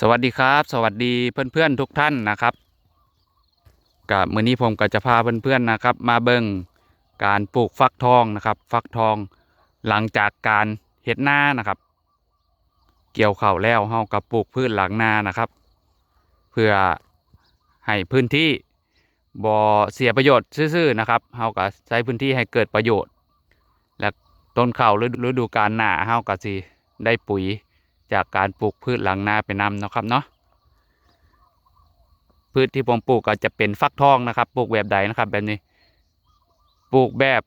สวัสดีครับ สวัสดีเพื่อนๆทุกท่านนะครับกับมื้อนี้ผมก็จะพาเพื่อนๆนะครับ มาเบิ่งการปลูกฟักทองนะครับ ฟักทองหลังจากการเฮ็ดหน้านะครับ เกี่ยวข้าวแล้วเฮาก็ปลูกพืชหลังนานะครับ เพื่อให้พื้นที่บ่อเสียประโยชน์ซื่อๆนะครับเฮาก็ใช้พื้นที่ให้เกิดประโยชน์ และต้นข้าวฤดูกาลหนาเฮาก็สิได้ปุ๋ย จากการปลูกพืชหลังนาไปนำนะครับเนาะพืชที่ผมปลูกก็จะเป็นฟักทองนะครับ ปลูกแบบใดนะครับ แบบนี้ ปลูกแบบ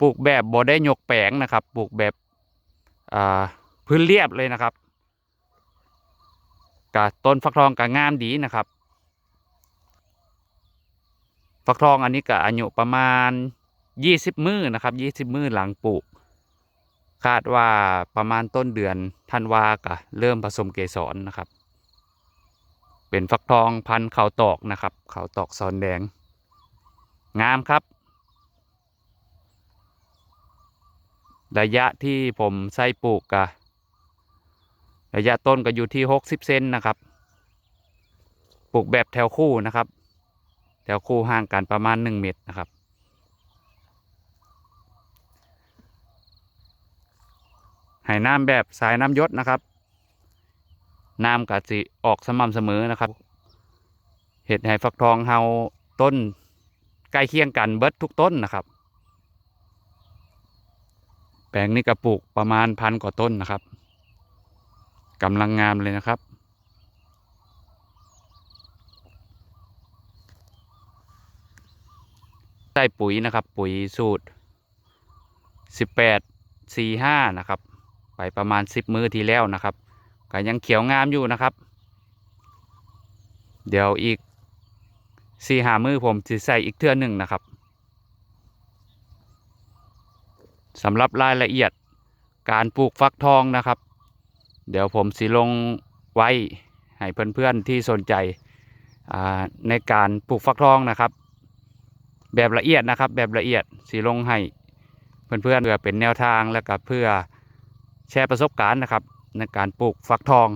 ปลูกแบบบ่ได้ยกแปลงนะครับ ปลูกแบบพื้นเรียบเลยนะครับกะต้นฟักทองก็งามดีนะครับ ฟักทองอันนี้ก็อายุประมาณยี่สิบมื้อนะครับยี่สิบมื้อหลังปลูก คาดว่าประมาณต้นเดือนธันวากะเริ่มผสมเกสรนะครับ เป็นฟักทองพันธุ์เขาตอกนะครับเขาตอกซอนแดง งามครับ ระยะที่ผมใส่ปลูกกะระยะต้นก็อยู่ที่หกสิบเซนนะครับ ปลูกแบบแถวคู่นะครับ แถวคู่ห่างกันประมาณหนึ่งเมตรนะครับ ให้น้ำแบบสายน้ำยศนะครับ น้ำกะสิออกสม่ำเสมอนะครับ เห็ดให้ฟักทองเฮาต้นใกล้เคียงกันเบิดทุกต้นนะครับ แปลงนี้กระปลูกประมาณพันกว่าต้นนะครับกำลังงามเลยนะครับใส่ปุ๋ยนะครับ ปุ๋ยสูตรสิบแปดสี่ห้านะครับ ไปประมาณสิบมือทีแล้วนะครับก็ยังเขียวงามอยู่นะครับ เดี๋ยวอีกสี่หามือผมจะใส่อีกเทื่อหนึ่งนะครับสำหรับรายละเอียดการปลูกฟักทองนะครับ เดี๋ยวผมสิลงไว้ให้เพื่อนๆที่สนใจในการปลูกฟักทองนะครับ แบบละเอียดนะครับแบบละเอียดสีลงให้เพื่อนๆเพื่อเป็นแนวทางแล้วก็เพื่อ แชร์ประสบการณ์นะครับในการปลูกฟักทอง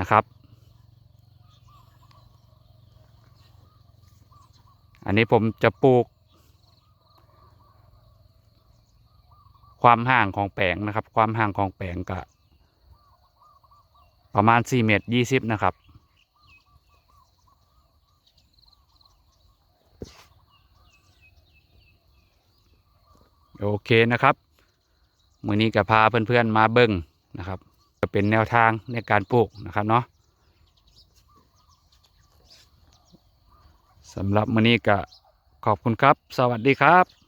นะครับ อันนี้ผมจะปลูก ความห่างของแปลงนะครับ ความห่างของแปลงกะประมาณ 4 เมตร 20 นะครับ โอเคนะครับมือนี้ก็พาเพื่อนๆมาเบิ้งนะครับจะเป็นแนวทางในการปลูกนะครับเนาะสำหรับมือนี้ก็ขอบคุณครับ สวัสดีครับ